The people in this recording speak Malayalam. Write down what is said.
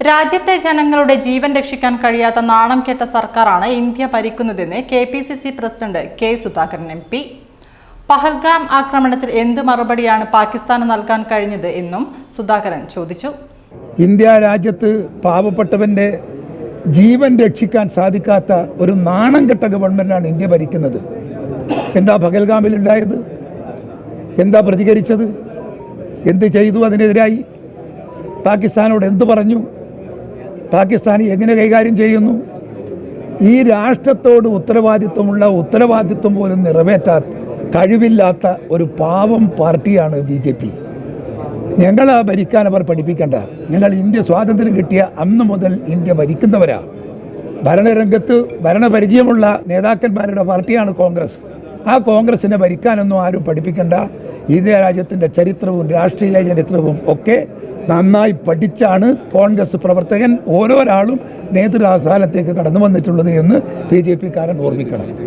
രാജ്യത്തെ ജനങ്ങളുടെ ജീവൻ രക്ഷിക്കാൻ കഴിയാത്ത നാണം കെട്ട സർക്കാരാണ് India ഭരിക്കുന്നതെന്ന് K P C C president K Sudhakaran M P. Pahalgam ആക്രമണത്തിൽ എന്ത് മറുപടിയാണ് പാകിസ്ഥാന് നൽകാൻ കഴിഞ്ഞത് എന്നും സുധാകരൻ ചോദിച്ചു. ഇന്ത്യ രാജ്യത്ത് പാവപ്പെട്ടവന്റെ ജീവൻ രക്ഷിക്കാൻ സാധിക്കാത്ത ഒരു നാണം കെട്ട ഗവൺമെന്റാണ് ഇന്ത്യ ഭരിക്കുന്നത്. എന്താ പഹൽഗാമിൽ ഉണ്ടായത്? എന്താ പ്രതികരിച്ചത്? എന്ത് ചെയ്തു അതിനെതിരായി? പാകിസ്ഥാനോട് എന്ത് പറഞ്ഞു? പാകിസ്ഥാൻ എങ്ങനെ കൈകാര്യം ചെയ്യുന്നു? ഈ രാഷ്ട്രത്തോട് ഉത്തരവാദിത്വമുള്ള ഉത്തരവാദിത്വം പോലും നിറവേറ്റാ കഴിവില്ലാത്ത ഒരു പാവം പാർട്ടിയാണ് ബി ജെ പി ഞങ്ങൾ ഭരിക്കാൻ അവർ പഠിപ്പിക്കേണ്ട. ഞങ്ങൾ ഇന്ത്യ സ്വാതന്ത്ര്യം കിട്ടിയ അന്ന് മുതൽ ഇന്ത്യ ഭരിക്കുന്നവരാ. ഭരണരംഗത്ത് ഭരണപരിചയമുള്ള നേതാക്കന്മാരുടെ പാർട്ടിയാണ് കോൺഗ്രസ്. ആ കോൺഗ്രസിനെ ഭരിക്കാനൊന്നും ആരും പഠിപ്പിക്കേണ്ട. ഇതേ രാജ്യത്തിന്റെ ചരിത്രവും രാഷ്ട്രീയ ചരിത്രവും ഒക്കെ നന്നായി പഠിച്ചാണ് കോൺഗ്രസ് പ്രവർത്തകൻ ഓരോരാളും നേതൃസ്ഥാനത്തേക്ക് കടന്നു വന്നിട്ടുള്ളത് എന്ന് ബി ജെ പിക്കാരൻ ഓർമ്മിക്കണം.